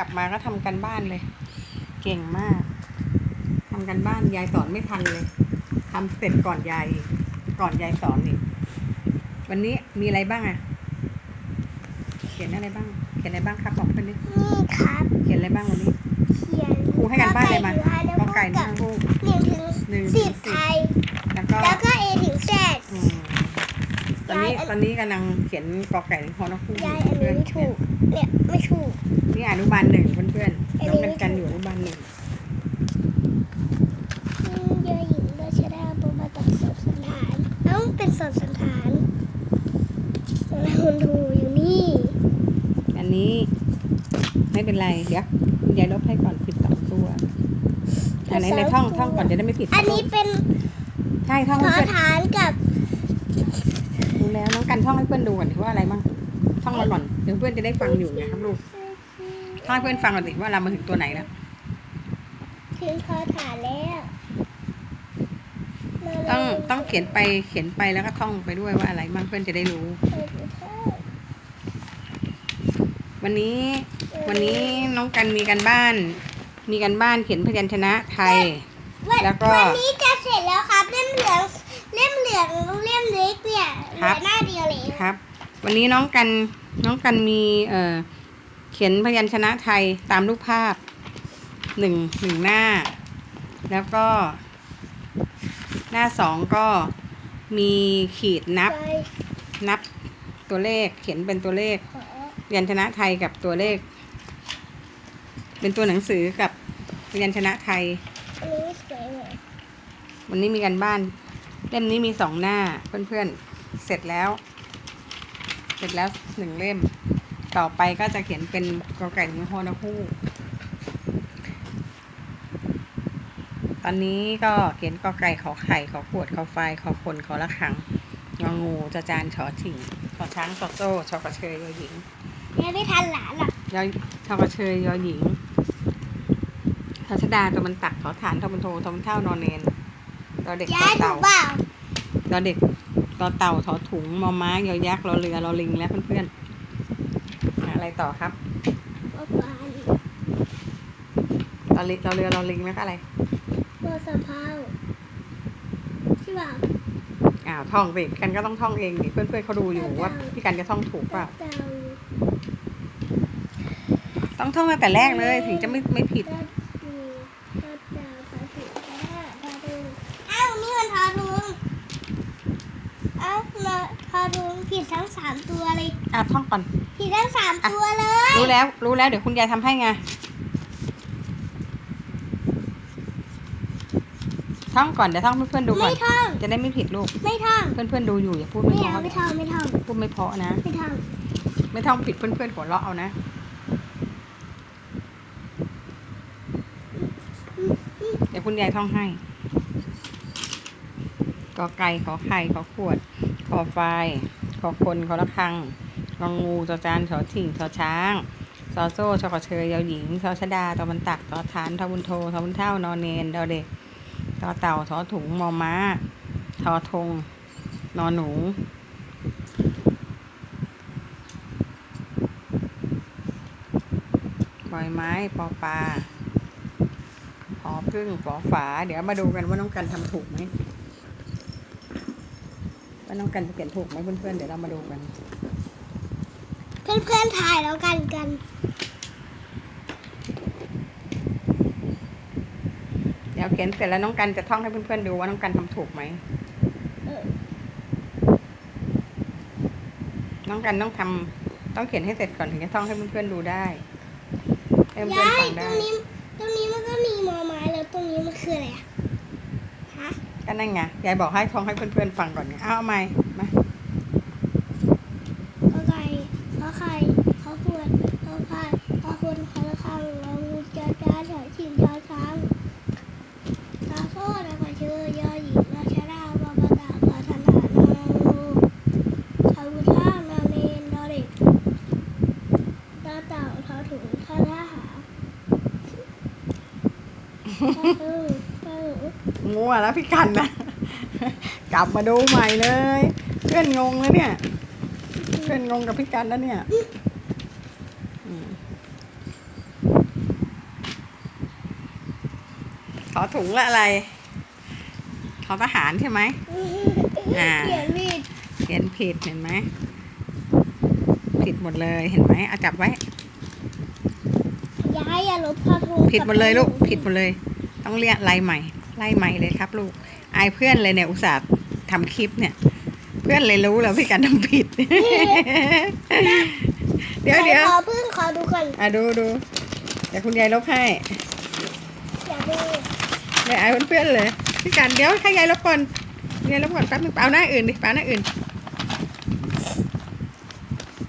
กลับมาก็ทำกันบ้านเลย เก่งมากทำกันบ้านยายสอนไม่ทันเลยทำเสร็จก่อนยายอีกก่อนยายสอนอีกวันนี้มีอะไรบ้างอะเขียนอะไรบ้าง เขียนอะไรบ้างครับบอกเพื่อนดินี่ครับ เขียนอะไรบ้างวันนี้ เขียนครูให้กันบ้านเลยมาก็ก็ไก่หกันึ่บงลูกหนึ่งถึงหนึ่งสิบถึงไทยแล้วก็แล้วก็เอถึงแซดอืม ตอนนี้ยายอันตอนนี้กำลังเขียนกอไก่ถึงฮอนกคู่ยายอันนี้ไม่ถูก เนี่ยไม่ถูก นี่อนุบาลหนึ่งเพื่อนอันๆนี้น้องไม่ กันถูกันกอยู่อนุบาลหนึ่งอืมเยอะหญิงราชดาบมาตัดสดสันฐานเอ้าเป็นสดสันฐานแล้วคุณถูอยู่นี่อันนี้ ไม่เป็นไรเดี๋ยวคุณยายลบให้ก่อนผิดสองตัวอันไหนในท่องท่องก่อนจะได้ไม่ผิดอันนี้เป็นใช่ท่องทให้อเพื่อนฐานกับ ดูแล้วน้องกันท่องให้เพื่อนดูก่อนดิว่าอะไรบ้างท่องมาก่อนเดี๋ยวเพื่อนจะได้ฟังอยู่ไงครับลูกท่องให้เพื่อนฟังก่อนดิว่าเรามาถึงตัวไหนแล้วถึงทอฐานแล้วมาต้องเลยต้องเขียนไปเขียนไปแล้วก็ท่องไปด้วยว่าอะไรบ้างเพื่อนจะได้รู้ วันนี้วันนี้น้องกันมีกันบ้าน มีกันบ้านเขียนพยัญชนะไทยวันแล้วก็วันนี้จะเสร็จแล้วครับเล่มเหลือง เล่มเหลืองเล่มเล็กเนี่ยเหครัลือบหน้าเดียวเลยครับ วันนี้น้องกันน้องกันมีเอ่อเขียนพยัญชนะไทยตามรูปภาพหนึ่งหนึ่งหน้า แล้วก็ หน้าสองก็มีขีดนับไปนับตัวเลขเขียนเป็นตัวเลขขอพยัญชนะไทยกับตัวเลข เป็นตัวหนังสือกับพยัญชนะไทยอันนี้สวยเลยวันนี้มีกันบ้าน เล่มนี้มีสองหน้าเพื่อนๆ เสร็จแล้ว เสร็จแล้วหนึ่งเล่ม ต่อไปก็จะเขียนเป็นกอไก่ถึงฮอนฮูกตอนนี้ก็เขียนกอไก่ขอไข่ขอขวดขอไฟขอคนขอละขังงองูจะจานฉอถิ่งขอช้างขอโซ่ชอกระเชยยอหญิงยังไม่ทันหลานหรอกยอชอกระเชยยอหญิงทัชดาตัวมันตักขอฐานทอมันโททอมันเท่านอนเนนต อเด็กย้าต่อยถูเต่ากเปล่าตอเด็กตอเต่าทอถุงมอม้ายอยักษ์รอเรือรอลิงและเพื่อนๆอะอะไรต่อครับว่าฟันรอลิรอเรือรอลิงแล้วก็อะไรว่าสะเพราใช่เปล่าอ้าวท่องสิกันก็ต้องท่องเองดิเพื่อนๆเขาดูอยู่ว่าพี่กันจะท่องถูกเปล่าเต่าต้องท่องตั้งแต่แรกเลยถึงจะไม่ไม่ผิด ตาดูตาเต่าตาถุงตาตาดูอ้าวนี่มันทอทุงอ้าวมาท อทุงผิดทั้งสามตัวเลยอะท่องก่อน ผิดทั้งสามตัวเลยรู้แล้ว รู้แล้ว เดี๋ยวคุณยายทำให้ไง ท่องก่อน เดี๋ยวท่องให้เพื่อนๆดูก่อไม่นท่อง จะได้ไม่ผิดลูก ไม่ท่อง เพื่อนๆดูอยู่อย่าพูดไม่ไม่เพเอาราะไม่ท่องไม่ท่องพูดไม่เพราะนะ ไม่ท่องไม่ท่องผิดเพื่อนๆหัวเราะเอานะ เดี๋ยวคุณยายท่องให้ กอไก่ขอไข่ขอขวด ขอไฟขอคนขอละคังงองงูจอจานชอถิ่งชอช้างซอโซ่ชอกระเชยยอหญิงชอชดาตอมันตักตอฐานทอบุญโททอบุญเท่านอนเนนดอเด็กตอเต่าทอถุงมอม้าทอทงนอนหนูบอยไม้ปอปลาหอพึ่งฝอฝา เดี๋ยวมาดูกันว่าน้องกันทำถูกไหม ว่าน้องกันจะเขียนถูกไหมเพื่อนๆเดี๋ยวเรามาดูกันเพื่อนเพื่อนๆถ่ายแล้วกันกันเดี๋ยวเขียนเสร็จแล้วน้องกันจะท่องให้เพื่อนๆดูว่าน้องกันทำถูกไหมเออน้องกันต้องทำต้องเขียนให้เสร็จก่อนถึงจะท่องให้เพื่อนๆดูได้ให้เพื่อนยาๆยฟังตรได้ งนี้ตรงนี้มันก็มีมอไม้แล้วตรงนี้มันคืออะไรอะฮะ ก็นั่นไงยายบอกให้ท่องให้เพื่อนๆฟังก่อนไงเอาเอาใหม่มาข้อไก่ข้อไข่ข้อขวดข้อพายข้อคนข้อละครังงองูจาจ้าเฉอชิงชอช้างตาโซ่ตาขอชื่อยอหญิงราชดาบาบาตาปาธนานางูทาวุท่านาเนนดอเด็กตาเต่าทอถุงทาท่าหาทาตึ้งตาหนู มั่วแล้วพี่กันนะ กลับมาดูใหม่เลย เพื่อนงงแล้วเนี่ย เพื่อนงงกับพี่กันแล้วเนี่ยขอถุงละอะไร ขอทหารใช่ไหมอ่าเขียนผิดเห็นไหมผิดหมดเลยเห็นไหมเอาจับไว้ย้ายอย่าลบภาพผิดหมดเลยลูกผิดหมดเลย ต้องเรียกลายใหม่ ไล่ใหม่เลยครับ ลูก อายเพื่อนเลยเนี่ยอุตส่าห์ทำคลิปเนี่ย เพื่อนเลยรู้แล้วพี่กันทำผิด เดี๋ยวเดี๋ยวขอพึ่งขอดูก่อนอะดูดูเดี๋ยวคุณยายลบให้อยากดูไม่อายเพื่อนๆเลยพี่กันเดี๋ยวให้ยายลบก่อนยายลบก่อนแป๊บนึงเอาหน้าอื่นดิเอาหน้าอื่น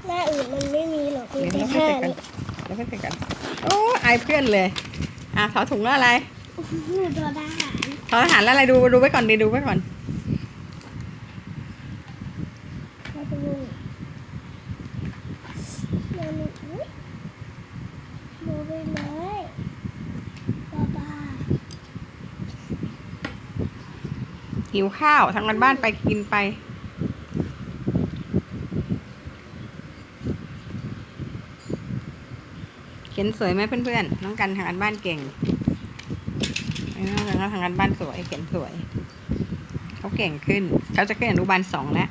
หน้าอื่นมันไม่มีหรอกมีเดี๋ยวแต่เราหค่อยน้าเสร็จกันนี้เราค่อยเสร็จกันโอ้อายเพื่อนเลยอะถอถุงแล้วอะไร หนูตัวทหารถอทหารแล้วอะไรดูดูไว้ก่อนดีดูไว้ก่อนขอดูมันอุ๊ยดูไปเลยบ้าบ้าหิวข้าวทางกันบ้านไปกินไป เขียนสวยไหมเพื่อนๆน้องกันทางกันบ้านเก่ง น้องกันก็ทางกันบ้านสวยเขียนสวย เขาเก่งขึ้น เขาจะขึ้นอนุบาลสองแล้ว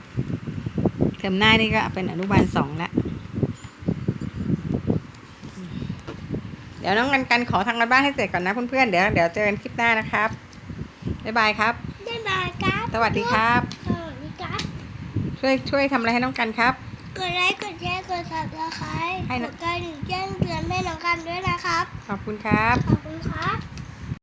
เทอมหน้านี่ก็เป็นอนุบาลสองแล้วเดี๋ยวน้องกันกันขอทางกันบ้านให้เสร็จก่อนนะเพื่อนๆเดี๋ยวเดี๋ยวเจอกันคลิปหน้านะครับบ๊ายบายครับได้มาครับ สวัสดีครับ สวัสดีครับ ช่วยช่วยทำอะไรให้น้องกันครับกดไลค์กดแชร์กดซับสไครต์ให้กนะดกระดิ่งแจ้งเตือนให้น้องกันด้วยนะครับ ขอบคุณครับ ขอบคุณครับ